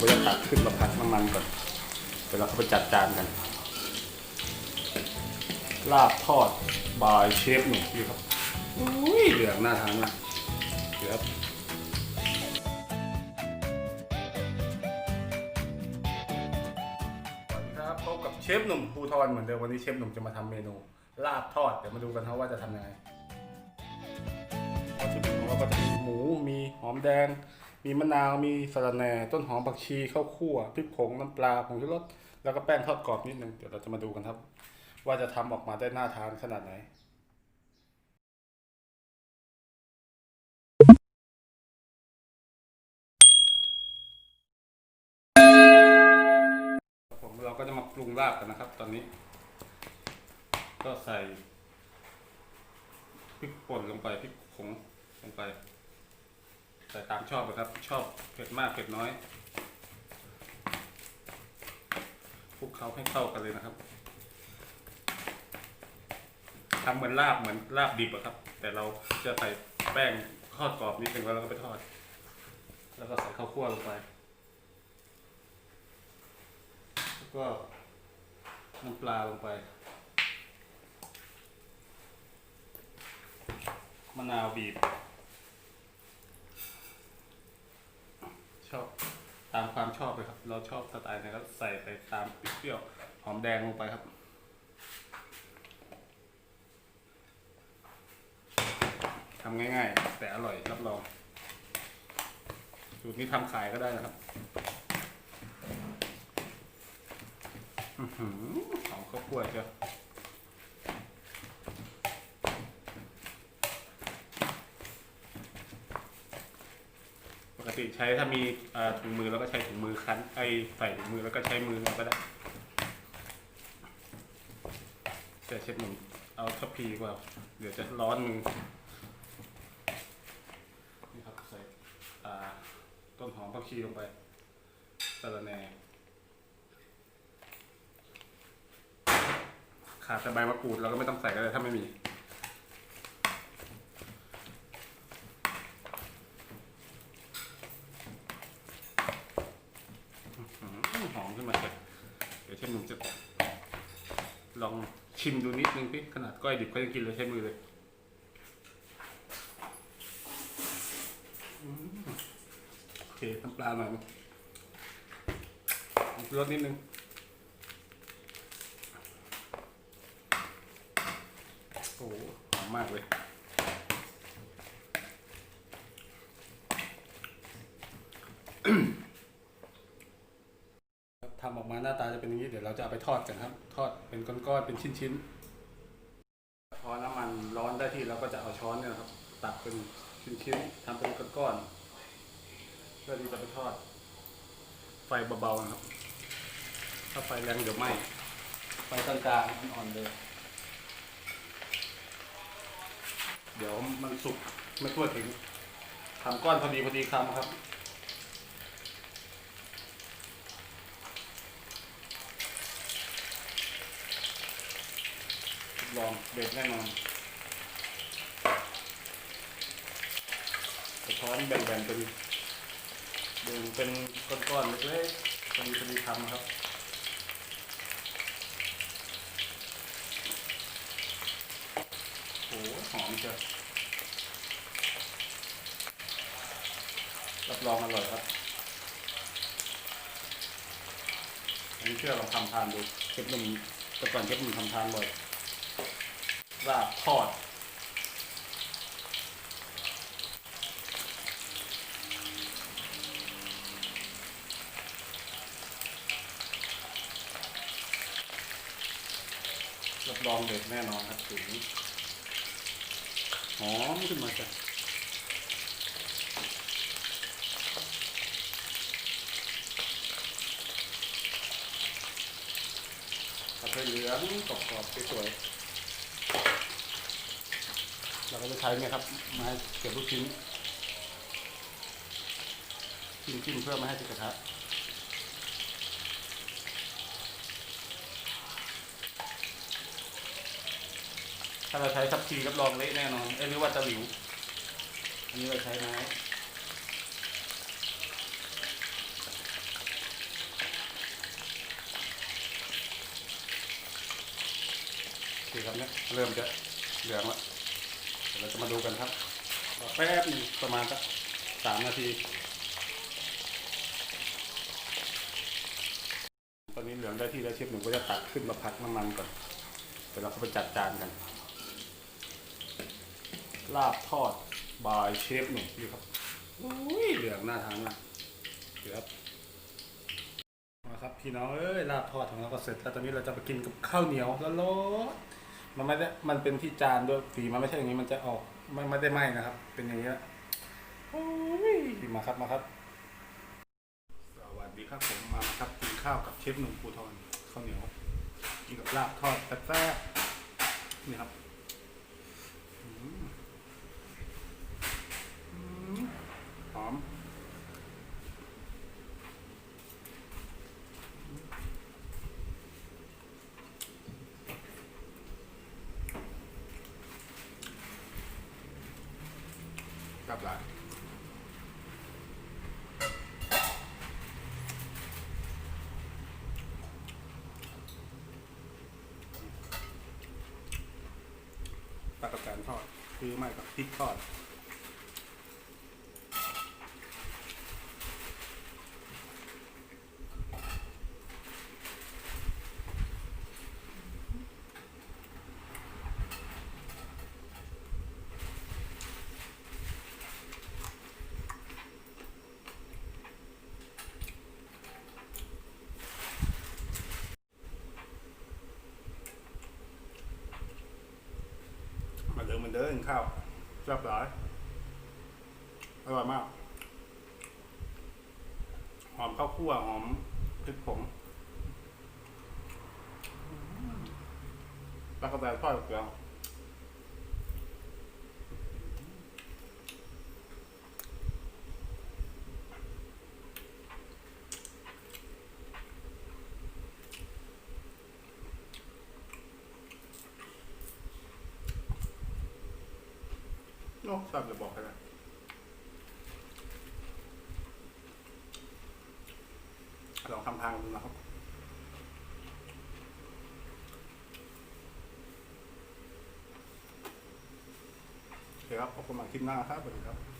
ก็จะตักขึ้นมาพักน้ำมันก่อนเดี๋ยวเราเข้าไปจัดจานกัน ลาบทอดบายเชฟหนุ่มพี่ครับอุ้ยเหลืองน่าทานมากเดี๋ยวครับสวัสดีครับพบกับเชฟหนุ่มภูทรเหมือนเดิมวันนี้เชฟหนุ่มจะมาทำเมนู ลาบทอดเดี๋ยวมาดูกันครับว่าจะทำยังไงวัตถุดิบของเราก็จะมีหมูมีหอมแดง มีมะนาวมีสะระแหน่ต้นหอมผักชีข้าวคั่วพริกผงน้ำปลาผงชูรสแล้วก็แป้งทอดกรอบนิดนึงเดี๋ยวเราจะมาดูกันครับ ว่าจะทำออกมาได้น่าทานขนาดไหนผมเราก็จะมาปรุงลาบกันนะครับ ตอนนี้ ก็ใส่พริกป่นลงไปพริกผงลงไป ใส่ตามชอบเลยครับ ชอบเผ็ดมากเผ็ดน้อยคลุกเคล้าให้เข้ากันเลยนะครับทำเหมือนลาบเหมือนลาบดิบอะครับ แต่เราจะใส่แป้งทอดกรอบนิดนึงแล้วเราก็ไปทอด แล้วก็ใส่ข้าวคั่วลงไปแล้วก็น้ำปลาลงไปมะนาวบีบ ชอบ ตามความชอบเลยครับ เราชอบสไตล์ไหนก็ใส่ไปตามเปรี้ยวหอมแดงลงไปครับ ทำง่ายๆ แต่อร่อยรับรองสูตรนี้ทำขายก็ได้นะครับหอหอมข้าวคั่วเจ้า ปกติใช้ถ้ามีถุงมือแล้วก็ใช้ถุงมือคั้นไอใส่ถุงมือแล้วก็ใช้มือเราก็ได้แต่เช็ดมือเอาทัพพีกว่าเดี๋ยวจะร้อนมือนี่ครับใส่ต้นหอมผักชีลงไปสะระแหน่ขาดแต่ใบมะกรูดเราก็ไม่ต้องใส่ก็ได้ถ้าไม่มี อื้อหือหอมขึ้นมาเลยเดี๋ยวเชฟหนุ่มจะลอง ชิมดูนิดนึงพี่ขนาดก้อยดิบก็ยังกินเลยใช้มือเลยโอเคน้ำปลาหน่อยมั้งรสนิดนึงโอ้โหหอมมากเลย ทำออกมาหน้าตาจะ เราจะเอาไปทอดกันครับ ทอดเป็นก้อนๆเป็นชิ้นๆพอน้ำมันร้อนได้ที่เราก็จะเอาช้อนเนี่ยครับ ตักเป็นชิ้นๆทำเป็นก้อนๆเพื่อที่จะไปทอด ไฟเบาๆนะครับ ถ้าไฟแรงเดี๋ยวไหม้ไฟกลางๆอ่อนๆเลยเดี๋ยวมันสุกไม่ทั่วถึงทำก้อนพอดีพอดีคำครับ ลองเด็ดแน่นอนกระท้อนแบ่งๆเป็นแบ่งเป็นก้อนๆเล็กๆพอดีพอดีคำครับโอ้โหหอมเชียวรับรองอร่อยครับอันนี้เชื่อลองทำทานดูเก็บหนุ่มแต่ก่อนเก็บหนุ่มทำทานบ่อย ลาบทอด รับรองเด็ดแน่นอนครับถึงหอมขึ้นมาจ้ะผัดไทยเหลืองกรอบๆสวยๆ เราก็จะใช้เนี่ยครับไม้เก็บลูกชิ้นจิ้มเพื่อไม่ให้ติดกระทะถ้าเราใช้ทับทีรับรองเละแน่นอนเอ้ยหรือว่าตะหลิวอันนี้เราใช้ไม้ ครับเนี่ยเริ่มจะเหลืองแล้วเดี๋ยวเราจะมาดูกันครับรอแป๊บนึงประมาณสักสามนาที ตอนนี้เหลืองได้ที่แล้วเชฟหนุ่มก็จะตักขึ้นมาพักน้ำมันก่อนเดี๋ยวเราก็ไปจัดจานกัน ลาบทอดบายเชฟหนุ่มนี่ครับอุ้ยเหลืองน่าทานมากเดี๋ยวครับ มาครับพี่น้องเอ้ยลาบทอดของเราก็เสร็จแล้วตอนนี้เราจะไปกินกับข้าวเหนียวแล้วร้อนๆมันไม่ได้มันเป็นที่จานด้วยฝีมันไม่ใช่อย่างนี้มันจะออกไม่ไม่ได้ไหมนะครับ เป็นอย่างนี้ละโอ้ยมาครับมาครับ สวัสดีครับผมมาครับกินข้าวกับเชฟหนุ่มปูทอนข้าวเหนียวกินกับลาบทอดแซ่บๆนี่ครับอืมอืมหอมกลั บหลายปลากระแตนทอด คือไม่กับพริกทอด นึ่งข้าวแซ่บหลายอร่อยมาก หอมข้าวคั่วหอมพริกผงแล้วก็ใส่ทอดเกลือโอ้แซ่บจะบอกกันนะลองทำทางดูนะครับโอเคครับพบกันใหม่คลิปหน้าครับสวัสดีครับ